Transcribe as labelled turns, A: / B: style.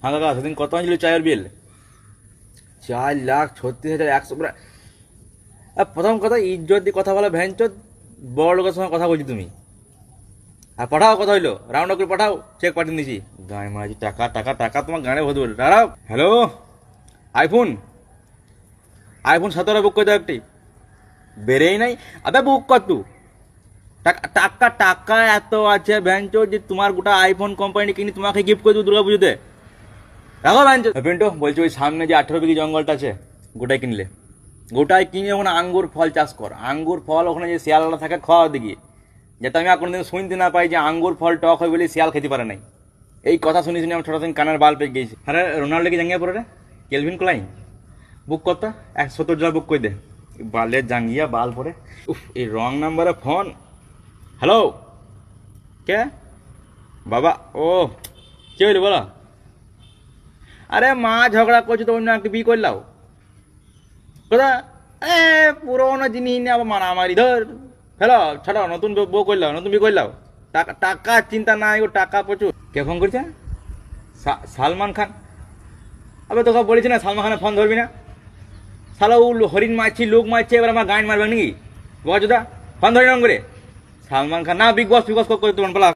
A: হ্যাঁ কাকা সেদিন কত হয়েছিল চায়ের বিল? চার লাখ ছত্রিশ হাজার একশো আর প্রথম কথা ইজ্জত দিয়ে কথা বলা ভ্যানচোদ বড় লোকের সঙ্গে কথা বলছি তুমি। আর পাঠাও কথা হইল রাউন্ড করে পাঠাও চেক পাঠিয়ে দিয়েছি গায়ে মারাছি টাকা টাকা টাকা তোমার গানে ভরতে বলে দাঁড়াও। হ্যালো আইফোন আইফোন সতেরো বুক করে দাও একটি। বেড়েই নাই। আবে বুক কর তু। টাকা টাকা টাকা এত আছে ভ্যানচো যে তোমার গোটা আইফোন কোম্পানি কিনে তোমাকে গিফট করে দেবো দুর্গা পুজোতে রাখো ভ্যানচো পিন্টু, বলছি ওই সামনে যে আঠেরো বিঘি জঙ্গলটা আছে, গোটাই কিনলে। গোটাই কিনে ওখানে আঙ্গুর ফল চাষ কর। আঙ্গুর ফল ওখানে যে শিয়ালটা থাকে খাওয়া দিকে যাতে আমি আর কোনোদিন শুনতে না পাই যে আঙ্গুর ফল টক হয় বলে শিয়াল খেতে পারে নাই। এই কথা শুনে শুনে আমার ছোটো দিন কানের বাল পেয়ে গেছি আরে, রোনাল্ডো কি জাঙ্গিয়া পরে রে? কেলভিন ক্লাইন? বুক কত এক সত্তর জল বুক করে দে। বালের জাঙ্গিয়া বাল পরে উফ, এই রং নাম্বারে ফোন। হ্যালো? কে? বাবা, ও, কে হইল বলো? আরে মা ঝগড়া করছ তো অন্য একটা বিয়ে করলাও কোথা, এ, পুরোনো জিনিস নিয়ে আবার মারামারি, ধর। হ্যালো, ছাড়ো, নতুন বউ- করলাও নতুন বিয়ে করলাও টাকা টাকা চিন্তা নাই গো, টাকা প্রচুর। কে ফোন করছে? সালমান খান। আবে তোকে বলেছি না, সালমান খানের ফোন ধরবি না। শালা ও হরিণ মারছি, লোক মারছে, এবার আমার গান মারবে নাকি? বজদা ফোন ধরে নাম করে। সালমান খান, না বিগ বস বিগ বস করে তোমার বলা